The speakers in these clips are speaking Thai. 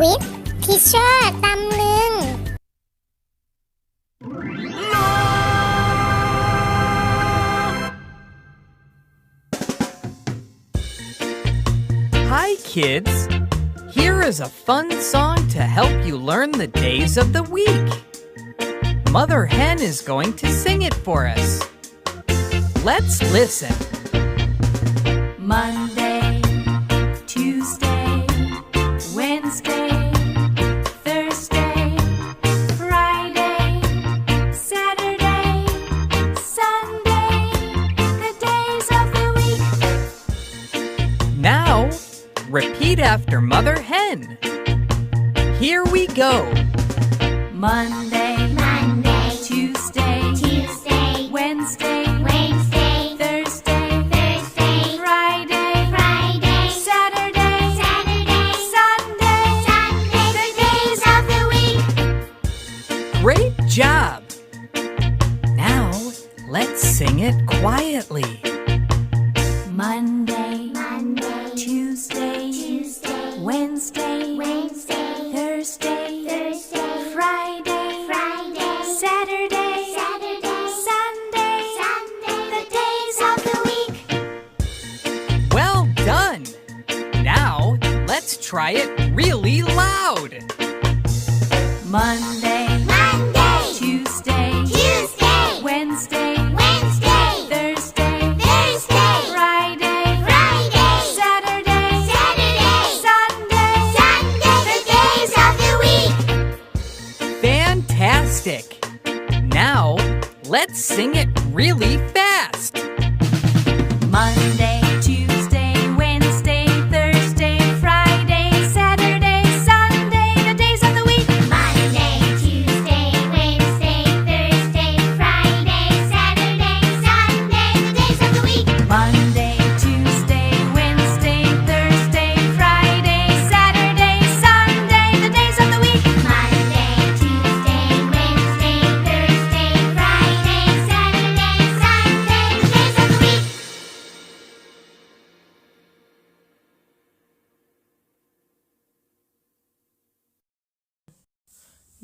with teacher ตำลึง Hi, kids! Here is a fun song to help you learn the days of the week. Mother Hen is going to sing it for us. Let's listen. Monday, after Mother Hen. Here we go. Monday, Monday, Tuesday, Tuesday, Wednesday, Wednesday, Thursday, Thursday, Friday, Friday, Saturday, Saturday, Sunday, Sunday, the days of the week. Great job! Now, let's sing it quietly. Monday, Monday, Tuesday, Tuesday, Wednesday, Wednesday, Thursday, Thursday, Friday, Friday, Saturday, Saturday, Sunday, Sunday, the days of the week. Well done! Now, let's try it really loud. Monday, Monday,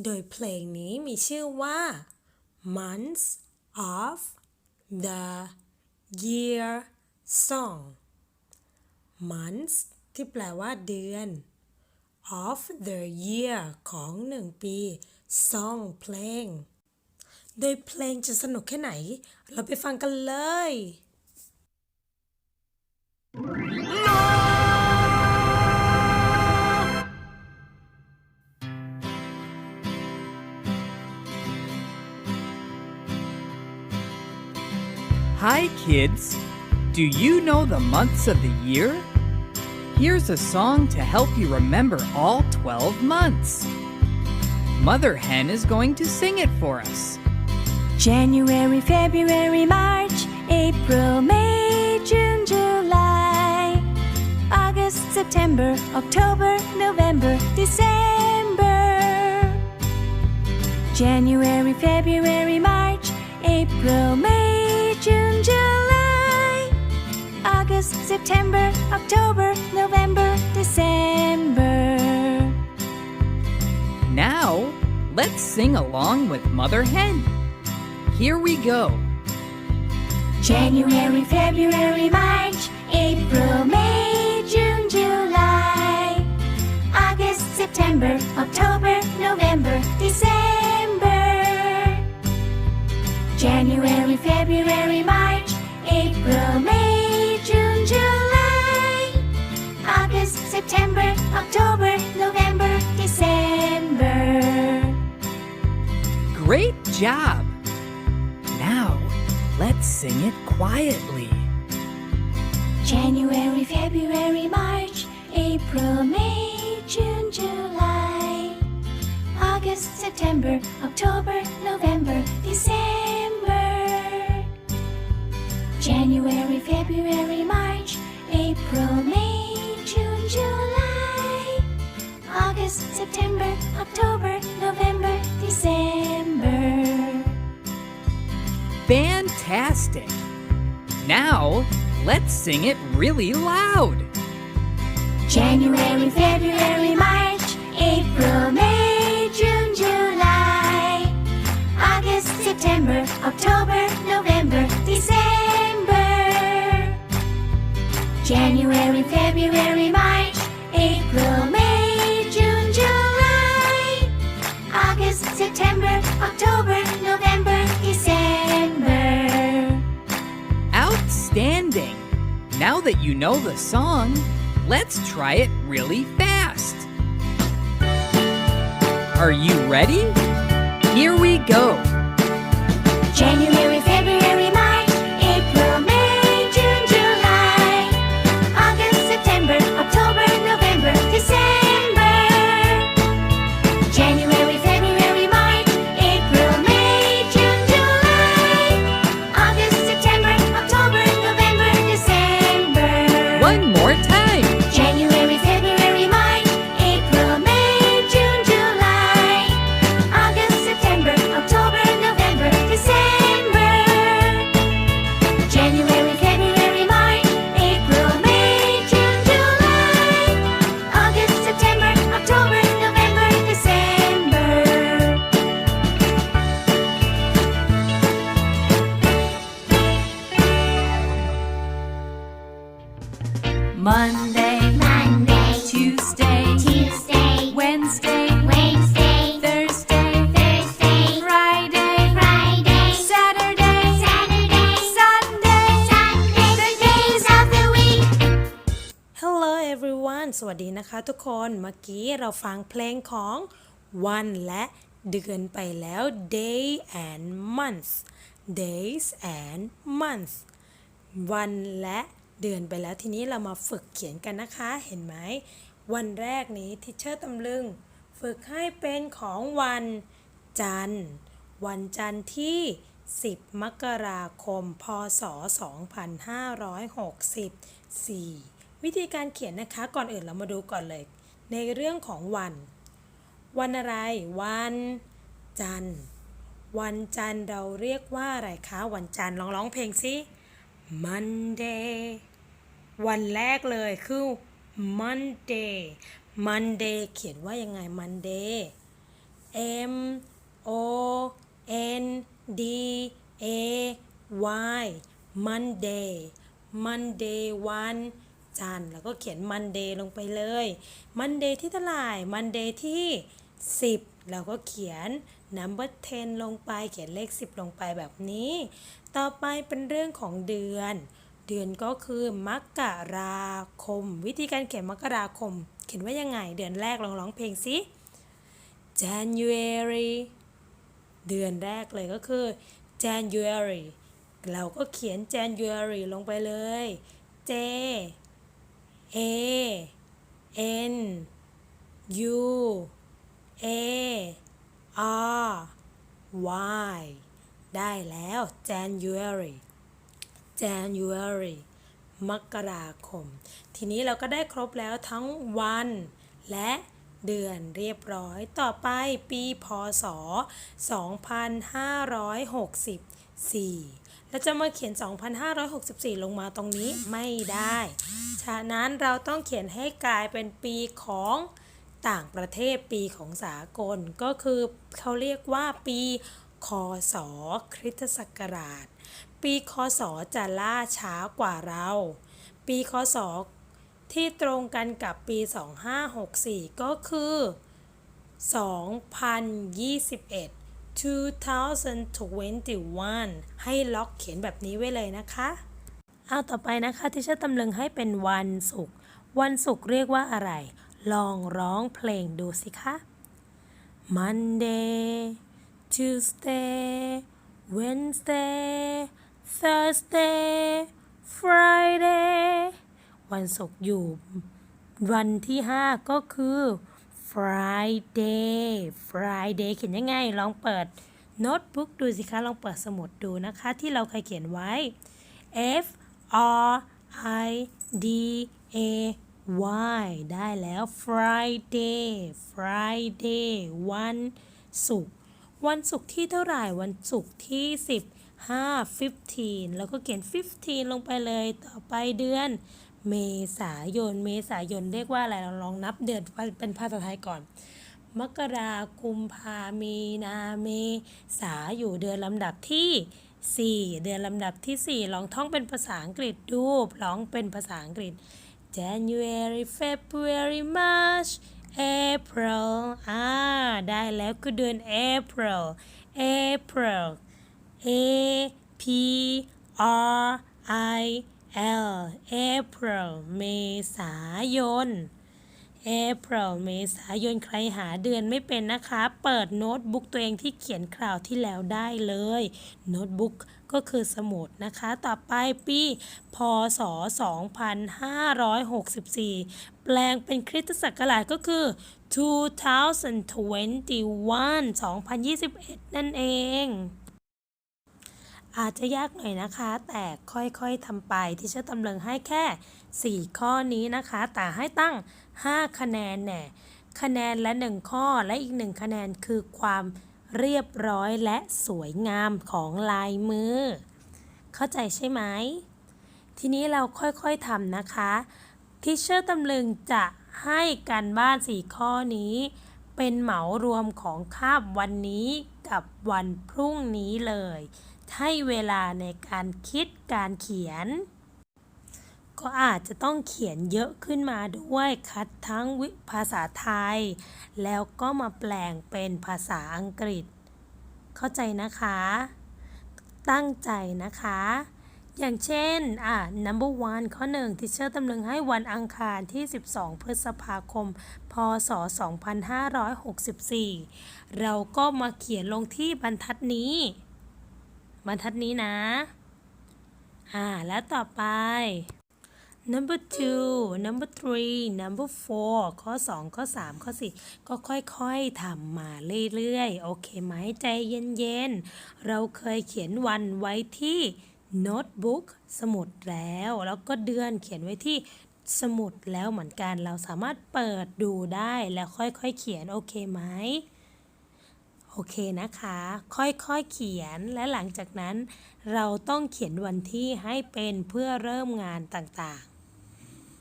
โดยเพลงนี้มีชื่อว่า Months of the Year Song Months ที่แปลว่าเดือน of the year ของหนึ่งปี Song เพลง โดยเพลงจะสนุกแค่ไหน เราไปฟังกันเลย Hi, kids! Do you know the months of the year? Here's a song to help you remember all 12 months. Mother Hen is going to sing it for us. January, February, March, April, May, June, July, August, September, October, November, December. January, February, March, April, May, June, July, August, September, October, November, December. Now, let's sing along with Mother Hen. Here we go. January, February, March, April, May, job! Now, let's sing it quietly. January, February, March, April, May, June, July, August, September, October, November, December. January, February, March, April, May, June, July, August, September, October, November, December. Fantastic! Now, let's sing it really loud. January, February, March, April, May, June, July, August, September, October, November, December. January, February, March, April, May, September, October, November, December. Outstanding! Now that you know the song, let's try it really fast. Are you ready? Here we go. Monday, Monday, Tuesday, Tuesday, Wednesday, Wednesday, Thursday, Thursday, Friday, Friday, Saturday, Saturday, Sunday. Sunday, the days of the week. Hello everyone สวัสดีนะคะทุกคน เมื่อกี้เราฟังเพลงของวันและเดือนไปแล้ว day and month days and month วันและ เดือนไปแล้วทีนี้เรามาฝึกเขียนกันนะคะ เห็นไหม วันแรกนี้ทิเชอร์ตำลึง ฝึกให้เป็นของวันจันทร์ วันจันทร์ที่ 10 มกราคม พศ 2564 วิธีการเขียนนะคะก่อนอื่นเรามาดูก่อนเลย ในเรื่องของวัน วันอะไร วันจันทร์ วันจันทร์เราเรียกว่าอะไรคะ วันจันทร์ลองร้องเพลงสิ Monday วันแรกเลยคือ Monday Monday เขียนว่ายังไง Monday M O N D A Y Monday Monday วันจันทร์แล้วก็เขียน Monday ลงไปเลย Monday ที่เท่าไหร่ Monday ที่ 10แล้วก็เขียน number 10 ลงไปเขียนเลข 10 ลงไปแบบนี้ ต่อไปเป็นเรื่องของเดือน เดือนก็คือมกราคม วิธีการเขียนมกราคม เขียนว่ายังไง เดือนแรกลองร้องเพลงสิ January เดือนแรกเลยก็คือ January เราก็เขียน January ลงไปเลย J A N U A R Y ได้แล้ว January January มกราคม ทีนี้เราก็ได้ครบแล้วทั้งวัน และเดือนเรียบร้อย ต่อไปปีพศ 2564 เราจะมาเขียน 2564 ลงมาตรงนี้ไม่ได้ ฉะนั้นเราต้องเขียนให้กลายเป็นปีของ ต่างประเทศปีของสากลก็คือเขาเรียกว่าปีคศคริสตศักราช ปีคศจะล่าช้ากว่าเรา ปีคศที่ตรงกันกับปี 2564 ก็คือ 2021 2021 ให้ล็อกเขียนแบบนี้ไว้เลยนะคะ เอาต่อไปนะคะที่เชอร์ตำลึงให้เป็นวันศุกร์ วันศุกร์เรียกว่าอะไร ลองร้องเพลงดูสิคะ Monday Tuesday Wednesday Thursday Friday วันศุกร์อยู่ วันที่5ก็คือ Friday Friday เขียนยังไง ลองเปิดโน้ตบุ๊กดูสิคะ ลองเปิดสมุดดูนะคะ ที่เราเคยเขียนไว้ F R I D A Y ได้แล้ว Friday Friday วันศุกร์วันศุกร์ที่เท่าไหร่ วันศุกร์ที่ 15 15 แล้วก็เขียน 15 ลงไปเลย ต่อไปเดือน เมษายน เมษายนเรียกว่าอะไร เราลองนับเดือนเป็นภาษาไทยก่อน มกรากุมภามีนาเมษาอยู่เดือนลำดับที่ 4 เดือนลำดับที่ 4 ลองท่องเป็นภาษาอังกฤษดู ร้องเป็นภาษาอังกฤษ January February March April อ่า ได้แล้วคือเดือน April April A P R I L April เมษายน April เมษายนใครหาเดือนไม่เป็นนะคะ เปิดโน้ตบุ๊กตัวเองที่เขียนคราวที่แล้วได้เลยโน้ตบุ๊กก็คือสมุดนะคะ ต่อไปปีพศ 2564 แปลงเป็นคริสตศักราชก็คือ 2021 2021 นั่นเองอาจจะยากหน่อยนะคะ แต่ค่อยๆทำไปที่เชื่อตำเลิงให้แค่ 4 ข้อนี้นะคะ แต่ให้ตั้ง 5 คะแนนแน่คะแนนละ 1 ข้อและอีก 1 คะแนนคือความเรียบร้อยและสวยงามของลายมือ เข้าใจใช่ไหม ทีนี้เราค่อยๆทำนะคะทิเชอร์ตำลึงจะให้การบ้าน 4 ข้อนี้ เป็นเหมารวมของคาบวันนี้กับวันพรุ่งนี้เลย ให้เวลาในการคิดการเขียน ก็อาจจะต้องเขียนเยอะขึ้นมาด้วยคัดทั้งวิภาษาไทย แล้วก็มาแปลงเป็นภาษาอังกฤษ เข้าใจนะคะ ตั้งใจนะคะ อย่างเช่น อะ number one ข้อหนึ่งที่เชื่อตำลึงให้วันอังคารที่ 12 พฤษภาคม พศ 2564 เราก็มาเขียนลงที่บรรทัดนี้ บรรทัดนี้นะ อ่า แล้วต่อไป number two number three number four ข้อ 2 ข้อ 3 ข้อ 4 ก็ค่อยๆทำมาเรื่อยๆ โอเคไหมใจเย็นๆ เราเคยเขียนวันไว้ที่โน้ตบุ๊กสมุดแล้ว แล้วก็เดือนเขียนไว้ที่สมุดแล้วเหมือนกัน เราสามารถเปิดดูได้แล้วค่อยๆเขียนโอเคไหมโอเคนะคะ ค่อยๆเขียนและหลังจากนั้น เราต้องเขียนวันที่ให้เป็นเพื่อเริ่มงานต่างๆ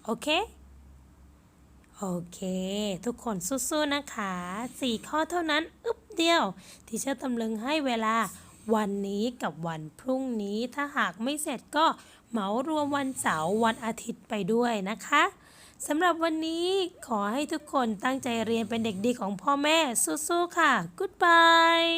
โอเค โอเค ทุกคนสู้ๆนะคะสี่ข้อเท่านั้น อึ๊บเดียว ที่เชื่อตำลึงให้เวลาวันนี้กับวันพรุ่งนี้ถ้าหากไม่เสร็จก็เหมารวมวันเสาร์วันอาทิตย์ไปด้วยนะคะสำหรับวันนี้ขอให้ทุกคนตั้งใจเรียนเป็นเด็กดีของพ่อแม่สู้ๆค่ะ Goodbye